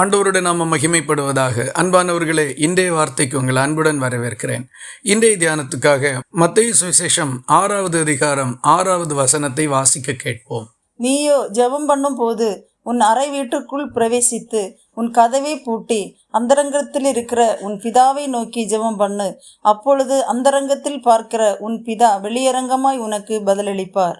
ஆண்டவருடன் நாம மகிமைப்படுவதாக. அன்பானவர்களே இன்றைய வார்த்தைக்கு உங்கள் அன்புடன் வரவேற்கிறேன். இன்றைய தியானத்துக்காக மத்திய சுவிசேஷம் ஆறாவது அதிகாரம் ஆறாவது வசனத்தை வாசிக்க கேட்போம். நீயோ ஜெபம் பண்ணும் போது உன் அறை வீட்டுக்குள் பிரவேசித்து உன் கதவை பூட்டி அந்தரங்கத்தில் இருக்கிற உன் பிதாவை நோக்கி ஜெபம் பண்ணு. அப்பொழுது அந்தரங்கத்தில் பார்க்கிற உன் பிதா வெளியரங்கமாய் உனக்கு பதிலளிப்பார்.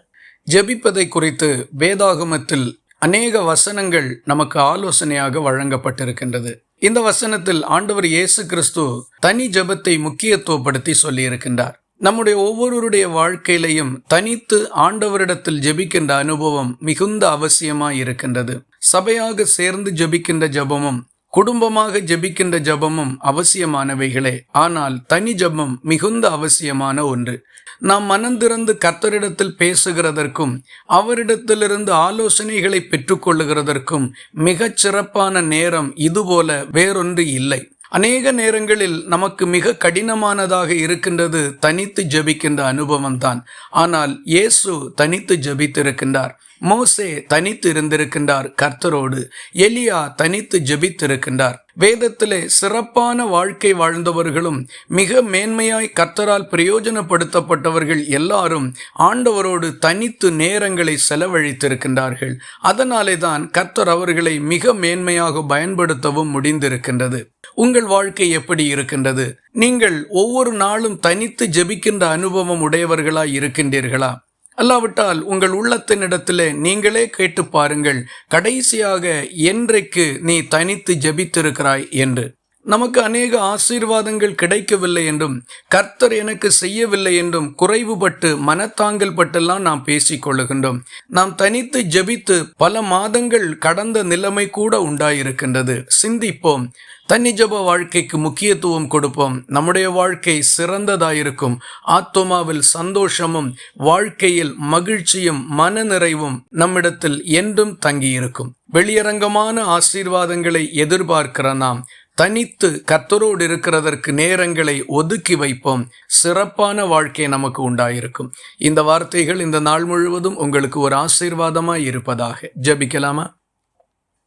ஜெபிப்பதை குறித்து வேதாகமத்தில் அநேக வசனங்கள் நமக்கு ஆலோசனையாக வழங்கப்பட்டிருக்கின்றது. இந்த வசனத்தில் ஆண்டவர் இயேசு கிறிஸ்து தனி ஜெபத்தை முக்கியத்துவப்படுத்தி சொல்லியிருக்கின்றார். நம்முடைய ஒவ்வொருவருடைய வாழ்க்கையிலையும் தனித்து ஆண்டவரிடத்தில் ஜெபிக்கின்ற அனுபவம் மிகுந்த அவசியமாய் இருக்கின்றது சபையாக சேர்ந்து ஜெபிக்கின்ற ஜெபமும் குடும்பமாக ஜெபிக்கின்ற ஜெபமும் அவசியமானவைகளே. ஆனால் தனி ஜெபம் மிகுந்த அவசியமான ஒன்று. நாம் மனந்திறந்து கர்த்தரிடத்தில் பேசுகிறதற்கும் அவரிடத்திலிருந்து ஆலோசனைகளை பெற்றுக்கொள்ளுகிறதற்கும் மிகச் சிறப்பான நேரம் இதுபோல வேறொன்று இல்லை. அநேக நேரங்களில் நமக்கு மிக கடினமானதாக இருக்கின்றது தனித்து ஜெபிக்கின்ற அனுபவம் தான் ஆனால் இயேசு தனித்து ஜெபித்திருக்கின்றார். மோசே தனித்து இருந்திருக்கின்றார் கர்த்தரோடு. எலியா தனித்து ஜெபித்திருக்கின்றார். வேதத்திலே சிறப்பான வாழ்க்கை வாழ்ந்தவர்களும் மிக மேன்மையாய் கத்தரால் பிரயோஜனப்படுத்தப்பட்டவர்கள் எல்லாரும் ஆண்டவரோடு தனித்து நேரங்களை செலவழித்திருக்கின்றார்கள். அதனாலே தான் கத்தர் அவர்களை மிக மேன்மையாக பயன்படுத்தவும் முடிந்திருக்கின்றது. உங்கள் வாழ்க்கை எப்படி இருக்கின்றது? நீங்கள் ஒவ்வொரு நாளும் தனித்து ஜெபிக்கின்ற அனுபவம் உடையவர்களாய் இருக்கின்றீர்களா? அல்லாவிட்டால் உங்கள் உள்ளத்தினிடத்திலே நீங்களே கேட்டு பாருங்கள். கடைசியாக என்றைக்கு நீ தனித்து ஜெபித்திருக்கிறாய் என்று. நமக்கு அநேக ஆசீர்வாதங்கள் கிடைக்கவில்லை என்றும் கர்த்தர் எனக்கு செய்யவில்லை என்றும் குறைவுபட்டு மனத்தாங்கல் பட்டெல்லாம் நாம் பேசிக் கொள்ளுகின்றோம் நாம் தனித்து ஜபித்து பல மாதங்கள் கடந்த நிலைமை கூட உண்டாயிருக்கின்றது. சிந்திப்போம். தனி ஜப வாழ்க்கைக்கு முக்கியத்துவம் கொடுப்போம். நம்முடைய வாழ்க்கை சிறந்ததாயிருக்கும். ஆத்மாவில் சந்தோஷமும் வாழ்க்கையில் மகிழ்ச்சியும் மனநிறைவும் நம்மிடத்தில் என்றும் தங்கியிருக்கும். வெளியரங்கமான ஆசீர்வாதங்களை எதிர்பார்க்கிற நாம் தனித்து கத்தரோடு இருக்கிறதற்கு நேரங்களை ஒதுக்கி வைப்போம். சிறப்பான வாழ்க்கை நமக்கு உண்டாயிருக்கும். இந்த வார்த்தைகள் இந்த நாள் முழுவதும் உங்களுக்கு ஒரு ஆசீர்வாதமாய் இருப்பதாக. ஜபிக்கலாமா?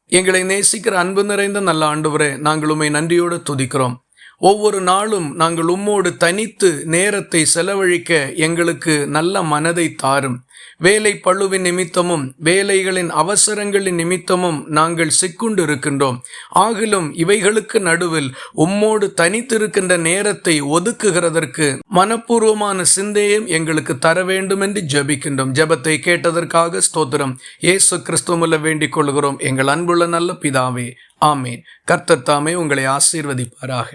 எங்களை நேசிக்கிற அன்பு நிறைந்த நல்ல ஆண்டுவரே நாங்கள் உண்மை நன்றியோடு துதிக்கிறோம். ஒவ்வொரு நாளும் நாங்கள் உம்மோடு தனித்து நேரத்தை செலவழிக்க எங்களுக்கு நல்ல மனதை தாரும். வேலை பழுவின் நிமித்தமும் வேலைகளின் அவசரங்களின் நிமித்தமும் நாங்கள் சிக்குண்டு இருக்கின்றோம் ஆகிலும் இவைகளுக்கு நடுவில் உம்மோடு தனித்திருக்கின்ற நேரத்தை ஒதுக்குகிறதற்கு மனப்பூர்வமான சிந்தையும் எங்களுக்கு தர வேண்டும் என்று ஜபிக்கின்றோம். ஜபத்தை கேட்டதற்காக ஸ்தோத்திரம். இயேசு கிறிஸ்துவல்ல வேண்டிக் கொள்கிறோம். எங்கள் அன்புள்ள நல்ல பிதாவே ஆமேன். கர்த்தத்தாமே உங்களை ஆசீர்வதிப்பாராக.